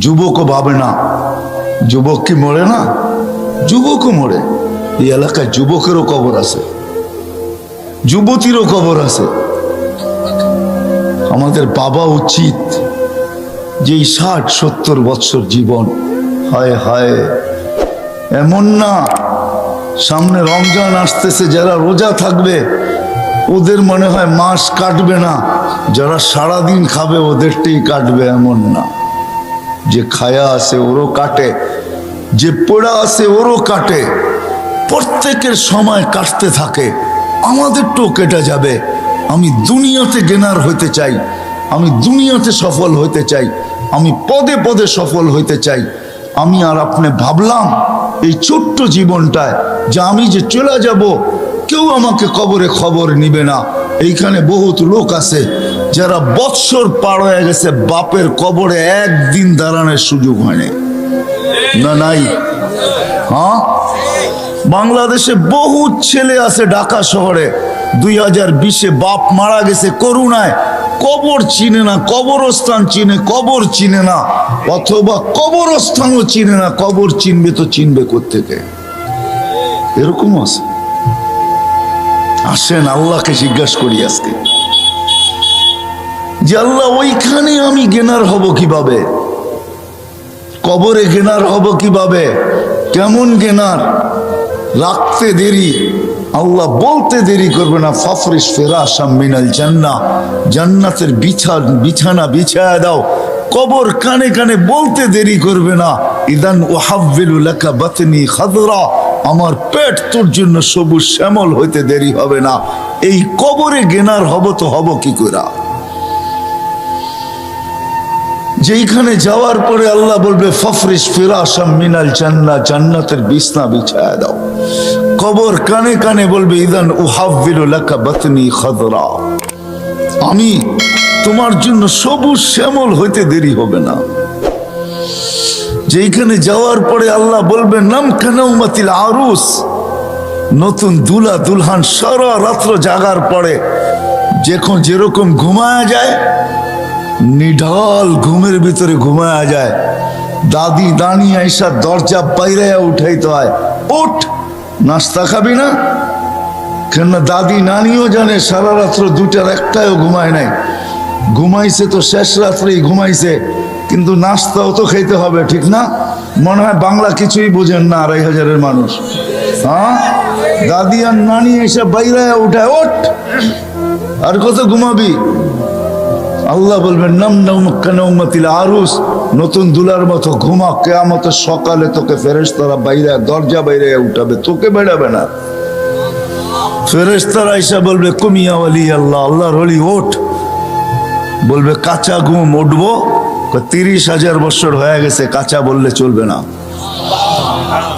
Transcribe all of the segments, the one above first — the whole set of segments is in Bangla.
যুবকও ভাবে না যুবক কি মরে না যুবকও মরে এই এলাকায় যুবকেরও কবর আছে যুবতীরও কবর আছে আমাদের বাবা উচিত যে ষাট সত্তর বৎসর জীবন হায় হায় এমন না সামনে রমজান আসতেছে যারা রোজা থাকবে ওদের মনে হয় মাস কাটবে না যারা সারাদিন খাবে ওদেরটাই কাটবে এমন না যে খায়া আছে ওরও কাটে, যে পোড়া আছে ওরও কাটে। প্রত্যেকের সময় কাটতে থাকে, আমাদেরটাও কেটে যাবে। আমি দুনিয়াতে গেনার হইতে চাই, আমি দুনিয়াতে সফল হইতে চাই, আমি পদে পদে সফল হইতে চাই। আমি আর আপনি ভাবলাম এই ছোট্ট জীবনটায় যে আমি যে চলে যাব, কেউ আমাকে কবরে খবর নিবে না। এইখানে বহুত লোক আছে যারা বৎসর পার হয়ে গেছে, বাপের কবরে একদিন দাঁড়ানোর সুযোগ হয়নি। না, নাই? হ্যাঁ? বাংলাদেশে বহু ছেলে আছে ঢাকা শহরে। দুই হাজার বিশে বাপ মারা গেছে করুণায়। কবর চিনে না, কবরস্থান চিনে, কবর চিনে না। অথবা কবরস্থানও চিনে না, কবর চিনবে তো চিনবে কোত্থেকে? এরকম আছে। আসেন, আল্লাহকে জিজ্ঞাসা করি আজকে। যে আল্লাহ ওইখানে আমি গেনার হব কীভাবে? কবরে গেনার হব কীভাবে? কেমন গেনার রাখতে দেরি। আল্লাহ বলতে দেরি করবে না ফাফরিস ফেরাসাম মিনাল জান্না জান্নাতের বিছা বিছানা বিছায়া দাও। কবর কানে কানে বলতে দেরি করবে না। ইদান ওহাব্বিলু লাকা বাতনি খাদরা। আমার পেট তোর জন্য সবুজ শ্যামল হইতে দেরি হবে না। এই কবরে গেনার হব তো হব কি করা যেইখানে যাওয়ার পরে আল্লাহ বলবে ফফরিস ফিরাসাম মিনাল জান্না, জান্নাতের বিছনা বিছায়া দাও। কবর কানে কানে বলবে, ইদান উহাব্বিলু লাকা বাতনি খাদরা। আমি তোমার জন্য সবুজ শ্যামল হইতে দেরি হবে না। যেইখানে যাওয়ার পরে আল্লাহ বলবে, নাম কানাউমাতিল আরুস। নতুন দুলা দুলহান সারা রাত্র জাগার পরে, যখন যেরকম ঘুমায়া যায় নিঢাল ঘুমের ভিতরে ঘুমায়া যায়। দাদি, দানি আইসা দরজা বাইরে উঠাইতে হয়। ওঠ, নাস্তা খাবি না? কেন দাদি, নানিও জানে সারা রাত্র দুটার একটাও ঘুমায় নাই। ঘুমাইছে তো শেষ রাত্রেই ঘুমাইছে, কিন্তু নাস্তাও তো খেতে হবে, ঠিক না? মনে হয় বাংলা কিছুই বোঝেন না আড়াই হাজারের মানুষ। হ্যাঁ? দাদি আর নানি এসে বাইরে উঠায়, ওঠ। আর কত ঘুমাবি? আল্লাহ বলবেন, নাম নৌমাতিল আরুস, নতুন দুলার মতো ঘুমা, কেয়ামতের সকালে তোকে ফেরেশতারা বাইরে, দরজা বাইরে উঠাবে, তোকে বেড়াবে না। ফেরেশতারা এসে বলবে, কুমিয়া আলী আল্লাহ, আল্লাহর হলি ওঠ। বলবে, কাঁচা ঘুম, উঠবো? তিরিশ হাজার বছর হয়ে গেছে, কাঁচা বললে চলবে না।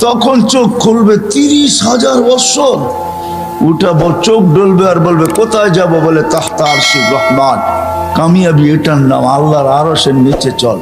তখন চোখ খুলবে, তিরিশ হাজার বছর? উঠাবো চোখ ডলবে আর বলবে, কোথায় যাব? বলে তাহতা আরশি রহমান। কামিয়াবি এটার নাম আল্লাহর আরসের নিচে চল।